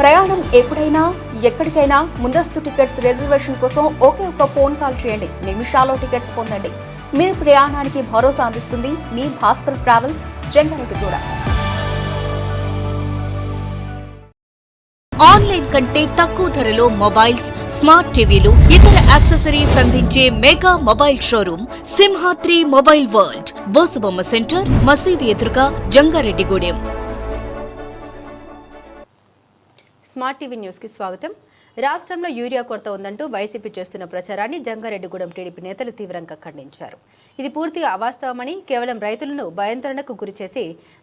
ప్రయాణం ఎప్పుడైనా ఎక్కడికైనా ముందస్తు టికెట్స్ రిజర్వేషన్ కోసం ఒకే ఒక ఫోన్ కాల్ చేయండి. నిమిషాల్లో టికెట్స్ పొందండి. మీ ప్రయాణానికి భరోసా అందిస్తుంది మీ భాస్కర్ ట్రావెల్స్ జంగారెడ్డిగూడ ఆన్లైన్ కంటే తక్కువ ధరలో మొబైల్స్ స్మార్ట్ టీవీలు ఇతర యాక్సెసరీస్ అందించే mega mobile showroom Simhadri mobile world Bosubomma center మసీదు ఎదురుగా జంగారెడ్డిగూడెం స్మార్ట్ టీవీ న్యూస్కి స్వాగతం. రాష్ట్రంలో యూరియా కొరత ఉందంటూ వైసీపీ చేస్తున్న ప్రచారాన్ని జంగారెడ్డిగూడెం టీడీపీ నేతలు తీవ్రంగా ఖండించారు. ఇది పూర్తిగా అవాస్తవమని కేవలం రైతులను భయంత్రణకు గురిచేసి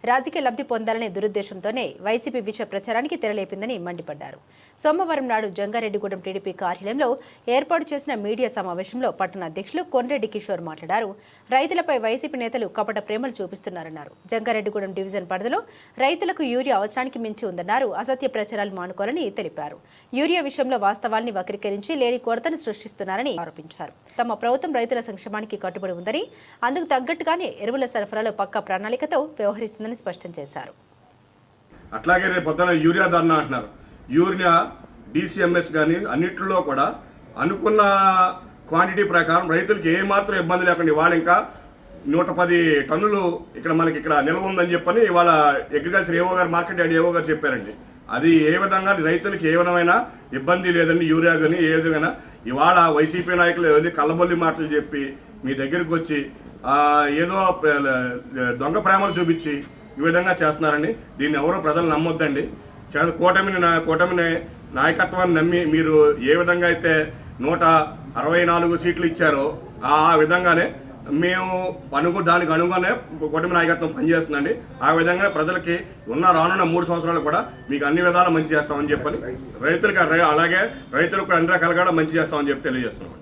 రాజకీయ లబ్ధి పొందాలనే దురుద్దేశంతోనే వైసీపీ విష ప్రచారానికి తెరలేపిందని మండిపడ్డారు. సోమవారం నాడు జంగారెడ్డిగూడెం టీడీపీ కార్యాలయంలో ఏర్పాటు చేసిన మీడియా సమావేశంలో పట్టణ అధ్యక్షులు కొండ్రెడ్డి కిషోర్ మాట్లాడారు. రైతులపై వైసీపీ నేతలు కపట ప్రేమలు చూపిస్తున్నారన్నారు. జంగారెడ్డిగూడెం డివిజన్ పరిధిలో రైతులకు యూరియా అవసరానికి మించి ఉందన్నారు. అసత్య ప్రచారాలు మానుకోవాలని తెలిపారు. యూరియా విషయం విషయంలో వాస్తవాల్ని వక్రీకరించి లేని కొరతను సృష్టిస్తున్నారని ఆరోపించారు. తమ ప్రభుత్వం రైతుల సంక్షేమానికి కట్టుబడి ఉందని అందుకు తగ్గట్టుగానే ఎరువుల సరఫరాలో పక్కా ప్రణాళికతో వ్యవహరిస్తుందని స్పష్టం చేశారు. అట్లాగే రేపు పొద్దున యూరియా ధరణ అంటున్నారు. యూరియా డిసిఎంఎస్ కానీ అన్నిట్లో కూడా అనుకున్న క్వాంటిటీ ప్రకారం రైతులకి ఏమాత్రం ఇబ్బంది లేకుండా ఇవాళ ఇంకా నూట పది టన్నులు ఇక్కడ మనకి ఇక్కడ నిల్వ ఉందని చెప్పని ఇవాళ అగ్రికల్చర్ ఏవో గారు మార్కెట్ యార్డ్ ఏవో గారు చెప్పారండి. అది ఏ విధంగా రైతులకి ఏ విధమైన ఇబ్బంది లేదండి యూరియా కానీ ఏ విధంగా ఇవాళ వైసీపీ నాయకులు ఏదో కళ్ళబొల్లి మాటలు చెప్పి మీ దగ్గరికి వచ్చి ఏదో దొంగ ప్రేమలు చూపించి ఈ విధంగా చేస్తున్నారండి. దీన్ని ఎవరో ప్రజలు నమ్మొద్దండి. కూటమిని నా కూటమిని నాయకత్వాన్ని నమ్మి మీరు ఏ విధంగా అయితే నూట అరవై నాలుగు సీట్లు ఇచ్చారో ఆ విధంగానే మేము అనుకు దానికి అనుగుణంగానే కూటమి నాయకత్వం పనిచేస్తుందండి. ఆ విధంగానే ప్రజలకి ఉన్న రానున్న మూడు సంవత్సరాలు కూడా మీకు అన్ని విధాలు మంచి చేస్తామని చెప్పని రైతులకు అలాగే రైతులకు అన్ని రకాలు కూడా మంచి చేస్తామని చెప్పి తెలియజేస్తున్నాం